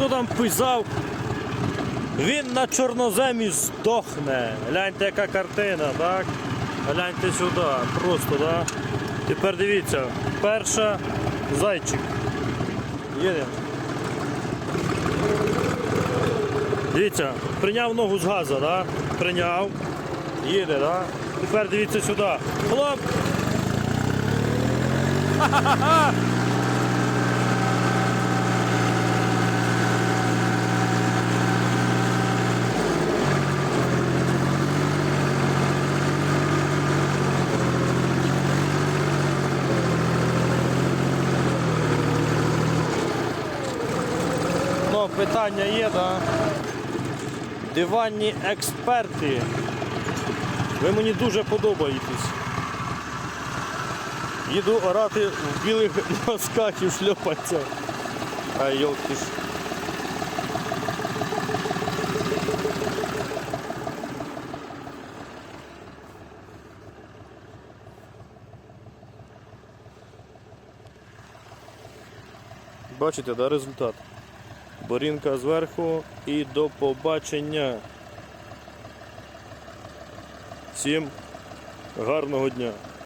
хто там писав, він на чорноземі здохне. Гляньте, яка картина, так? Гляньте сюди, просто, так? Тепер дивіться, перша зайчик. Їдемо. Дивіться, прийняв ногу з газу, да? Прийняв. Їде, да? Тепер дивіться сюди. Хлоп! Ха-ха-ха! Ну, питання є, да? Диванні експерти. Ви мені дуже подобаєтесь. Їду орати в білих носках і шльопанцях. А йолки ж. Бачите, да, результат? Борінка зверху і до побачення. Всім гарного дня!